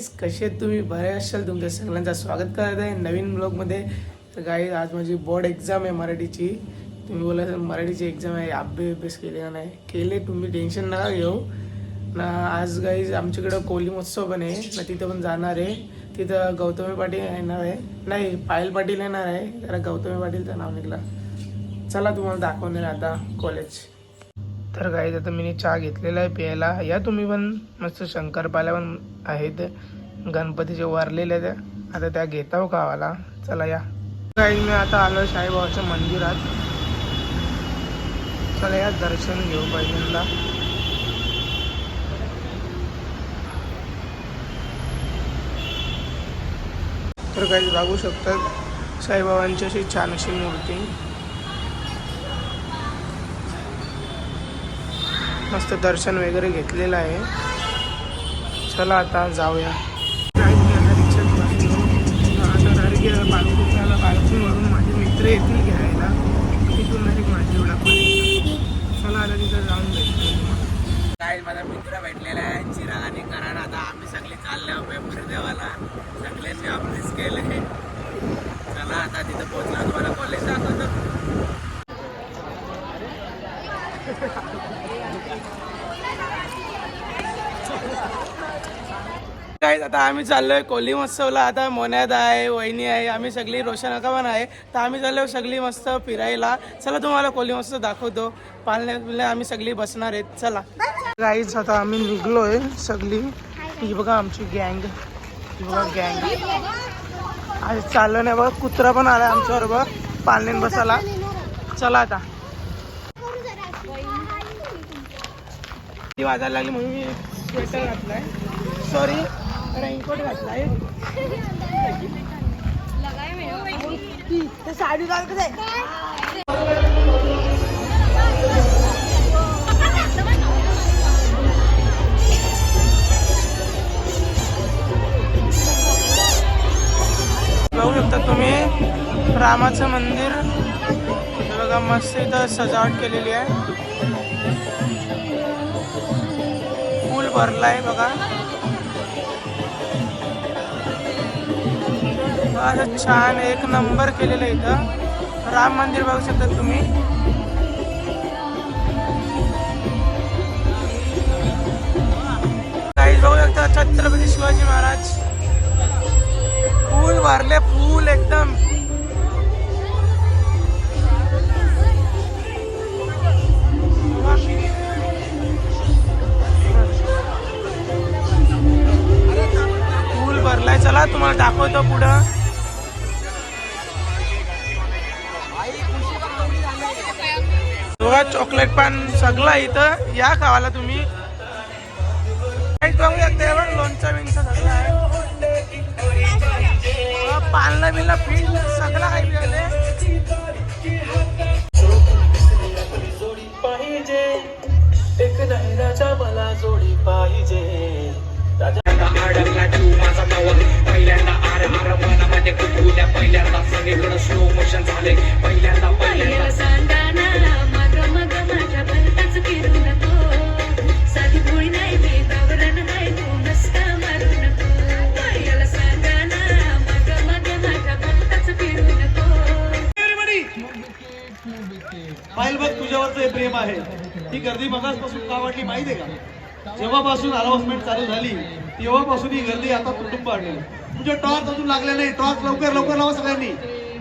Guys कसे आहेत तुम्ही? बरे असाल तुमच्या सगळ्यांचं. स्वागत करत आहे नवीन ब्लॉगमध्ये. तर गाईज आज माझी बोर्ड एक्झाम आहे मराठीची. तुम्ही बोला मराठीची एक्झाम आहे. अभ्यास अभ्यास केले का नाही. केले तुम्ही टेन्शन नका घेऊ. ना आज गाईज आमच्याकडं कोली महोत्सव पण आहे. ना तिथं पण जाणार आहे. तिथं गौतमी पाटील येणार आहे. नाही पायल पाटील येणार आहे. जरा गौतमी पाटीलचं नाव निघलं. चला तुम्हाला दाखवणार आता कॉलेज तर गाईज आता मी चहा घेतलेला आहे प्यायला. या तुम्ही पण मस्त शंकरपाल्या पण आहेत. गणपतीचे वारलेले आहेत. आता त्या घेताव खावाला. चला या. काही मी आता आलो साईबाबाच्या मंदिरात. चला या दर्शन घेऊ पहिल्यांदा. तर काही बघू शकतात साईबाबांची अशी छान अशी मूर्ती. मस्त दर्शन वगैरे घेतलेलं आहे. चला आता जाऊया. पालखीवरून माझे मित्र येतील घ्यायला तिथून डायरेक्ट माझी एवढा चला आता तिथं जाऊन भेटतो माझा मित्र भेटलेला आहे चिराग आणि कराड आता आम्ही सगळे चालले आहोत पेपर देवाला सगळ्यांनी अभ्यास केले चला आता तिथं पोहोचला तुम्हाला कॉलेज दाखवतो काय आता आम्ही चाललोय कोली महोत्सवला. आता मोन्यात आहे वहिनी आहे आम्ही सगळी रोशन अकावन आहे. तर आम्ही चाललोय सगळी मस्त फिरायला. चला तुम्हाला कोली महोत्सव दाखवतो. बिलण्यात आम्ही सगळी बसणार आहेत. चला. गाईच आता आम्ही निघलोय सगळी. ही बघा आमची गँग. ही बघा गँग. आज चाललो नाही बघा. कुत्रा पण आलाय आमच्यावर बघ. पालण्यात बसायला. चला आता. वाजायला लागली म्हणून मी स्वेटर घातलाय. सॉरी रेनकोट घातलाय. साडी घाल कसं बघू शकता तुम्ही रामाचं मंदिर. बघा मस्त इथं सजावट केलेली आहे. फुल भरलाय बघा. असं छान एक नंबर केलेलं आहे इथं. राम मंदिर बघू शकता तुम्ही. काही बघू शकता छत्रपती शिवाजी महाराज. फूल भरले फूल एकदम. चॉकलेट सगळं इथं या खावाला तुम्ही बघू शकता बघ लोणचं बिंचं सगळं आहे पालना बिलना फील्ड सगळं काही मिळाले जोडी पाहिजे. एक राजा मला जोडी पाहिजे. पाहिल बघ तुझ्यावरचं हे प्रेम आहे. ही गर्दी मगासपासून का वाटली माहिती आहे का? जेव्हापासून अनाउन्समेंट चालू झाली तेव्हापासून ही गर्दी आता कुटुंब वाढली म्हणजे टॉर्च अजून लागले नाही. टॉर्च लवकर लवकर लावा सगळ्यांनी.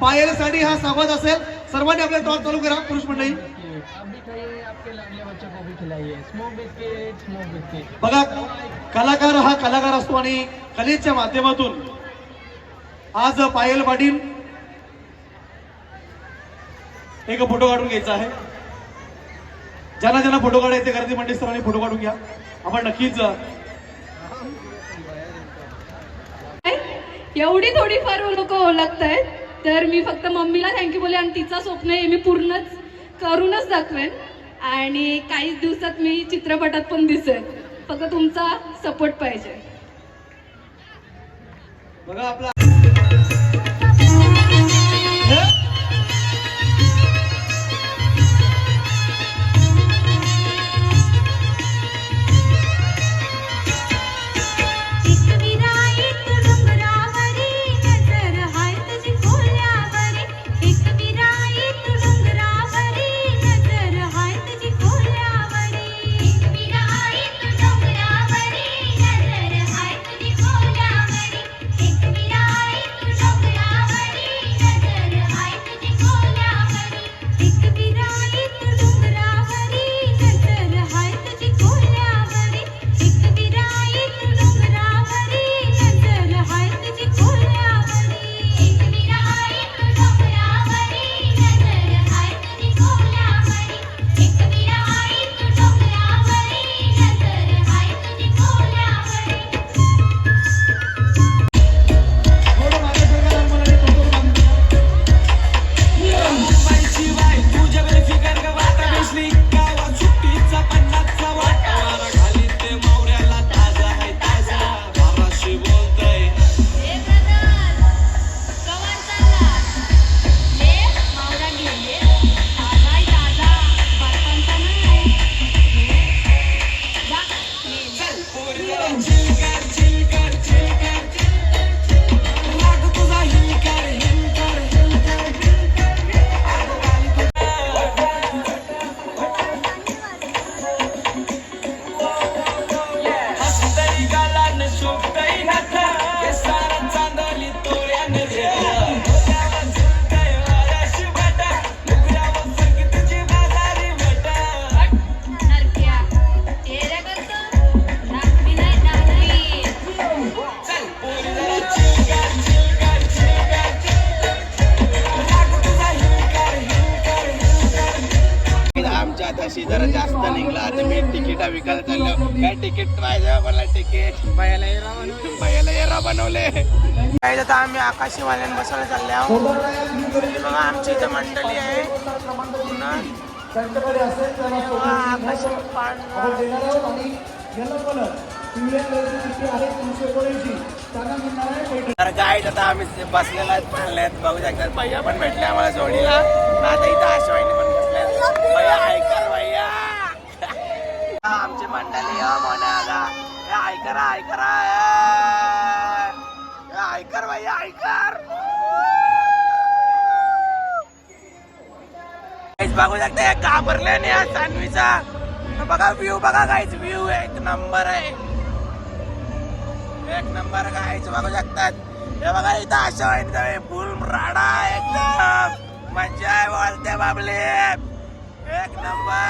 पायलसाठी हा संवाद असेल. सर्वांनी आपले टॉर्च चालू करा पुरुष मंडळी. बघा कलाकार हा कलाकार असतो आणि कलेच्या माध्यमातून आज पायल पाटील एक फोटो काढून घ्यायचा आहे. ज्यांना ज्यांना फोटो काढायचे गर्दी मंडळी सर्वांनी फोटो काढून घ्या. आपण नक्कीच एवढी थोडी फार लोक ओळखत आहेत तर मी फक्त मम्मीला थँक्यू बोले आणि तिचं स्वप्न आहे मी पूर्णच करूनच दाखवेन. आणि काहीच दिवसात मी चित्रपटात पण दिसेन. फक्त तुमचा सपोर्ट पाहिजे. बघा आपला काय तिकीट पाहिजे मला तिकीट बायाला येरा बनवले. बायाला येरा बनवले. काय आता आम्ही आकाशी वाल्यान बसायला चालले आहोत. बघा आमची इथं मंडळी आहे. पुन्हा आकाशी तर आता आम्ही बसलेला आहेत पाळल्यात बघू शकतात भैया पण भेटले आम्हाला जोडीला. आता इथं आशवाईने पण बसले भैया ऐकर भैया हा, आमची मंडळी हो ऐकर हे ऐकर भैया ऐकर बघू शकते घाबरले नाही आज सानवीचा. बघा व्ह्यू बघा काहीच व्ह्यू एक नंबर आहे. एक नंबर काहीच बघू शकतात हे बघा इथं अशा वाईट फुल राडा एकदम. मजा आहे बोलते बाबले. एक नंबर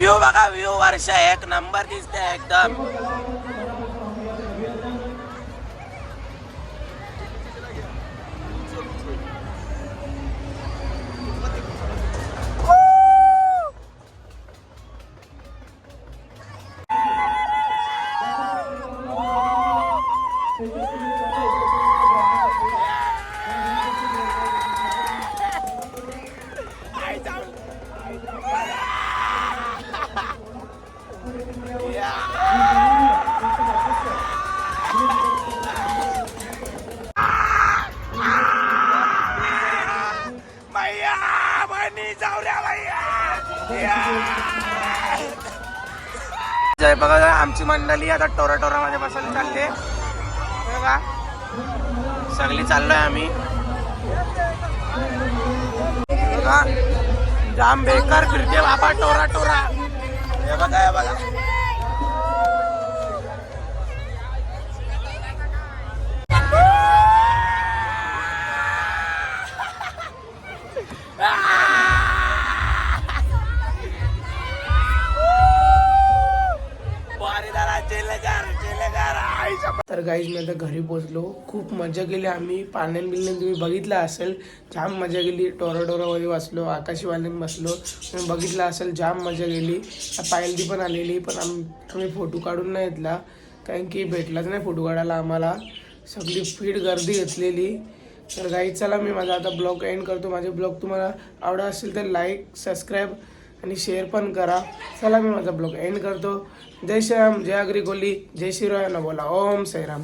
व्ह्यू बघा व्ह्यू वर्ष एक नंबर दिसते एकदम. जय बघा आमची मंडळी आता टोरा टोरा मध्ये बसायला चालते बघा. सगळी चाललोय आम्ही. बघा. जाम बेकार फिरते बाबा टोरा टोरा. हे बघा हे बघा. तर गाईज मी आता घरी पोचलो खूप मजा केली आम्ही. पाण्यान बिल्यान तुम्ही बघितलं असेल जाम मजा केली. टोरा टोरामध्ये बसलो आकाशवाल्यान बसलो. तुम्ही बघितलं असेल जाम मजा केली. पायलदी पण आलेली पण आम आम्ही फोटो काढून नाही घेतला. कारण की भेटलाच नाही फोटो काढायला आम्हाला. सगळी फीड गर्दी घेतलेली. तर गाईज चला मी माझा आता ब्लॉग एंड करतो. माझे ब्लॉग तुम्हाला आवडत असेल तर लाईक सबस्क्राईब आणि शेअर पण करा. चला मी माझा ब्लॉग एंड करतो. जय श्रीराम जय अग्री कोली जय श्रीराम बोला ओम साईराम.